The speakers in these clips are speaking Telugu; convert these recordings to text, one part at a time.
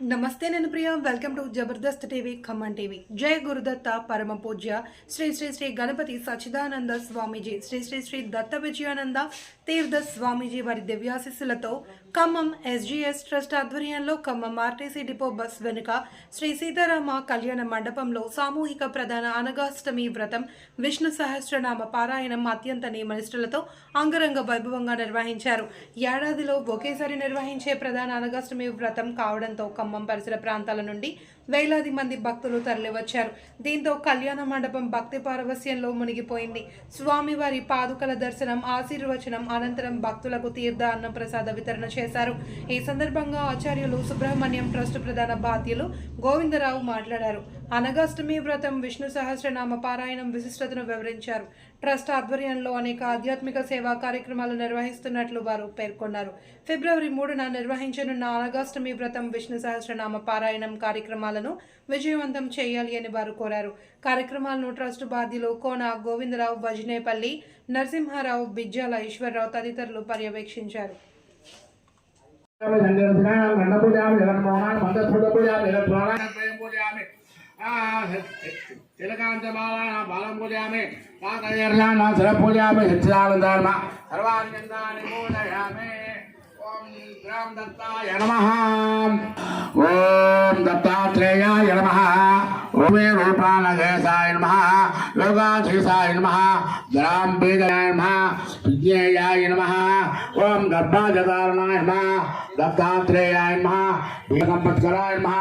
నమస్తే నేను Priya. Welcome to Jabardasth TV Khammam TV జయ గురుదత్త పరమ పూజ్య శ్రీ శ్రీ శ్రీ గణపతి సచిదానంద స్వామీజీ శ్రీ శ్రీ శ్రీ దత్త విజయానంద తీర్థ స్వామీజీ వారి దివ్యాశిస్సులతో ఖమ్మం ఎస్జీఎస్ ట్రస్ట్ ఆధ్వర్యంలో ఖమ్మం ఆర్టీసీ డిపో బస్ వెనుక శ్రీ సీతారామ కళ్యాణ మండపంలో సామూహిక ప్రధాన అనగాష్టమి వ్రతం విష్ణు సహస్రనామ పారాయణం అత్యంత నియమనిష్టలతో అంగరంగ వైభవంగా నిర్వహించారు. ఏడాదిలో ఒకేసారి నిర్వహించే ప్రధాన అనగాష్టమి వ్రతం కావడంతో ఖమ్మం పరిసర ప్రాంతాల నుండి వేలాది మంది భక్తులు తరలివచ్చారు. దీంతో కళ్యాణ మండపం భక్తి పారవస్యంలో మునిగిపోయింది. స్వామివారి పాదుకల దర్శనం ఆశీర్వచనం అనంతరం భక్తులకు తీర్థ అన్న ప్రసాద వితరణ చేశారు. ఈ సందర్భంగా ఆచార్యులు సుబ్రహ్మణ్యం ట్రస్ట్ ప్రధాన బాధ్యులు గోవిందరావు మాట్లాడారు. అనగాష్టమి వ్రతం విష్ణు సహస్రనామ పారాయణం విశిష్టతను వివరించారు. ట్రస్ట్ ఆధ్వర్యంలో అనేక ఆధ్యాత్మిక సేవా కార్యక్రమాలు నిర్వహిస్తున్నట్లు వారు పేర్కొన్నారు. ఫిబ్రవరి మూడున నిర్వహించనున్న అనగాష్టమి వ్రతం విష్ణు సహస్రనామ పారాయణం కార్యక్రమాలను విజయవంతం చేయాలి అని వారు కోరారు. కార్యక్రమాలను ట్రస్ట్ బాధ్యులు కోన గోవిందరావు వజనేపల్లి నరసింహారావు బిజ్జాల ఈశ్వరరావు తదితరులు పర్యవేక్షించారు. తిలకాంతమాలా జగన్మోహనాన్ని మందస్ఫుట పూజామి ఎలక్ట్రానాన్ని పూజామి తిలకాంతమాలాన బాలం పూజామి కాకర్యాన శిర పూజయామి ఓం గ్రామ దత్తాయ నమః. ఓం దత్తాత్రేయాయ నమ. ఓం రూపానగేశాయ నమః. योगाधीशाय नमः। धरां वेदनाय नमः। विज्ञेयाय नमः। ॐ गर्भाजधारणाय नमः। दत्तात्रेयाय नमः। नमः।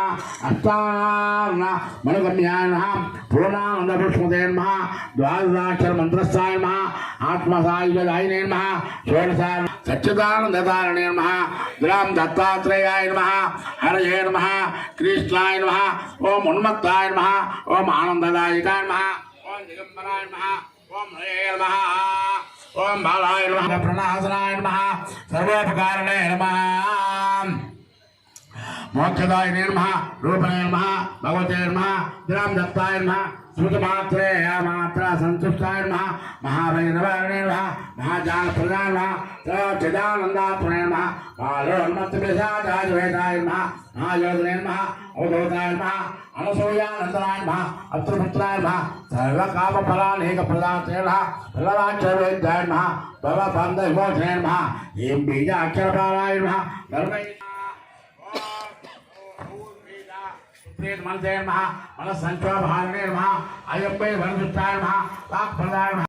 अष्टार्ण नमः। पूर्णानन्दपुष्पदे नमः। द्वादशाक्षरमन्त्रस्थाय नमः। आत्मसायुजदायिने नमः। षोडशाय सच्चिदानन्दधारणे नमः। दत्तात्रेयाय नमः। हरये नमः। कृष्णाय नमः। ॐ उन्मत्ताय नमः। ॐ आनन्ददायिकाय नमः। ఓం దిగంబరాయ నమః. ఓం హరే నమః. ఓం బాలాయ నమః. ప్రణాసనాయ నమ. సర్వోపకారణే నమ. मोक्षदाय निर्म रूपणे नम भगवते नम द्राम दत्ताय नम श्रुतमात्रे मात्र संतुष्टाय नम महाभैरवाणे नम महाजाल प्रदाय नम चिदानंदात्मे नम कालो हनुमत्प्रसादाजवेदाय नम महायोगने नम अवधूताय नम अनसूयानंदनाय नम अत्रपुत्राय नम सर्वकामफलानेकप्रदात्रे नम फलराक्षवेद्याय नम भवबन्धविमोचने नम ह्रीं बीजाक्षरपालाय नम धर्मैः சித்தே மனசே நம மன சஞ்சோபாலனே நம ஐயப்பே வரதுட்டாய நம வாக் பிரதாய நம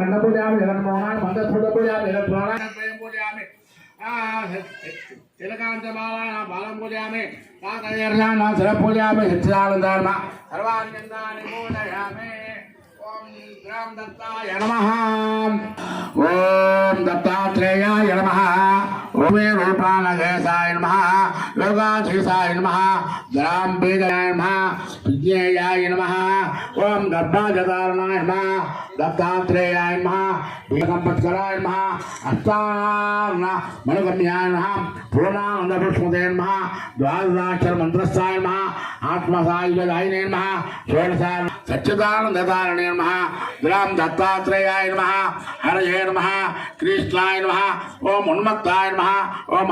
கண்ண பூஜாமி நிலமோனான் மந்த சூட பூஜாமி நிலத்தோனான் பூஜாமி திலகாந்த பாலா நான் பாலம் பூஜாமி நான் நான் சில பூஜாமி சித்தானந்தார்மா சர்வாங்கந்தானி ஓம் தத்தாய நம ఓం రూపానగేశాయ నమః యోగాధీశాయ నమ జరాంబేజాయ నమ విజ్ఞేయాయ నమ ఓం గర్భాజదారణాయ నమ दत्तात्रेयाय नमः वीरकम्पत्कराय नमः अष्टानां मनोगम्याय नमः पूर्णानन्दपुष्पदे नमः, द्वादशाक्षर नमः नमः नमः नमः हरये नमः, कृष्णाय नमः उन्मत्ताय नमः नमः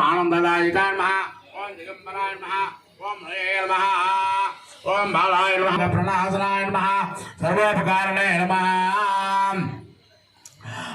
नमः नमः, ओम बालाय नमः, प्रणासनाय नमः नमः।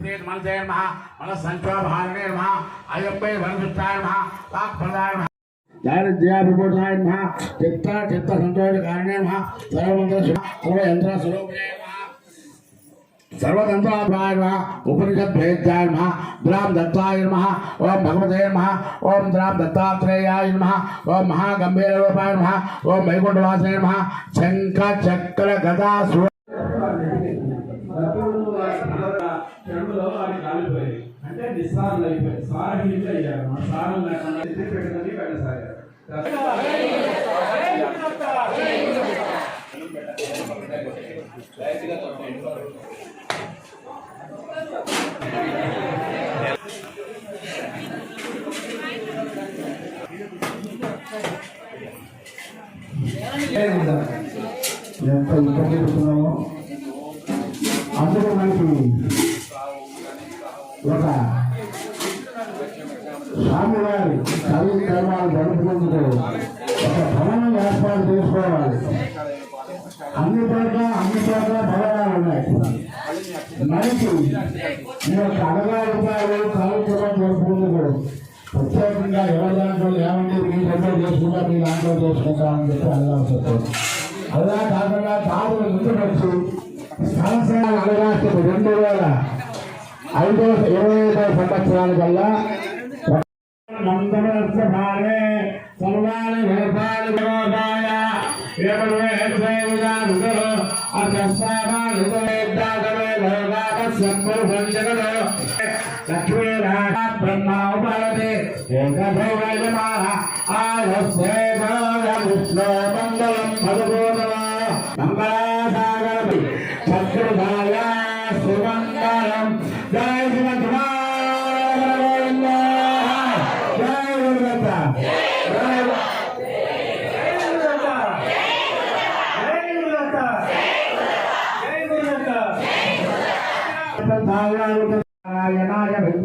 ప్రేత మనసే నమః మన సంక్షోభారణే నమః అయ్యప్పై వరదుష్టాయ నమః వాక్ప్రదాయ నమః దారిద్ర్యాభిభూతాయ నమః చిత్త చిత్త సంతోష కారణే నమః సర్వమంత్ర సర్వయంత్ర స్వరూపిణే నమః సర్వతంత్రాయ నమః ఉపనిషద్ భేద్యాయ నమః ద్రాం దత్తాయ నమః ఓం భగవతే నమః ఓం ద్రాం దత్తాత్రేయాయ నమః ఓం మహాగంభీర రూపాయ నమః ఓం వైకుంఠవాసాయ నమః శంఖ చక్ర గదా సు చెరువులో అది కాలిపోయింది సారహీనులు అయ్యారు మన సారం లేకుండా ఎత్తి పెట్టదని వెళ్ళసాగారు ఎంత ఇబ్బంది పడుతున్నామో అందులో మనకి ఒక స్వామివారి కార్యక్రమాలు జరుపుకుంటూ ఒక భవనం ఏర్పాటు చేసుకోవాలి. అన్ని చోట్ల అన్ని చోట్ల భవనాలు ఉన్నాయి. మనకి ఈ యొక్క అరవై రూపాయలు కార్యక్రమం జరుపుకుంటూ ప్రత్యేకంగా ఎవరి దాంట్లో ఏమంటే మీ దగ్గర చేసుకుంటా మీ దాంట్లో చేసుకుంటా అని చెప్పి అడగాల్సి వస్తుంది అలా కాకుండా కాదు ముందు వచ్చి సంవత్సరాలు అనగాష్టమి రెండు వేల ఐదో ఇరవై ఐదో సంవత్సరాల కల్లా मंत्रस्फारे सर्वाणि भूतानि भगवताय यमन्वे त्वैवजानुतरो अर्धस्वामानुतवेद्दागमे भगवानस्य पुरुषञ्जगतो लक्ष्मीराणात् ब्रह्मा उपायते एकभौवैलमाः आलस्येवायमुष्णो मङ्गलम् भगवोतव मङ्गलासागरपि शत्रुभाया सुमङ्गलम् जय श्रीमन्त्र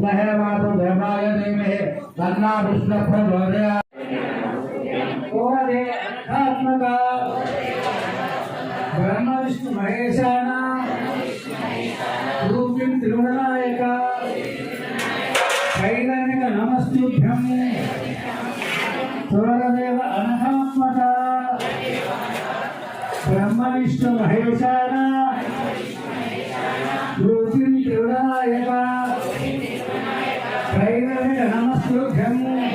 నారాయణాయ విద్మహే మాతు దేవాయ ధీమహి తన్నా విష్ణు ప్రచోదయాత్ ఓరే ఆత్మక బ్రహ్మ విష్ణు మహేశాన రూపిం తిరుమలాయక కైలనిక నమస్తుభ్యం సురదేవ అనహాత్మక Amen.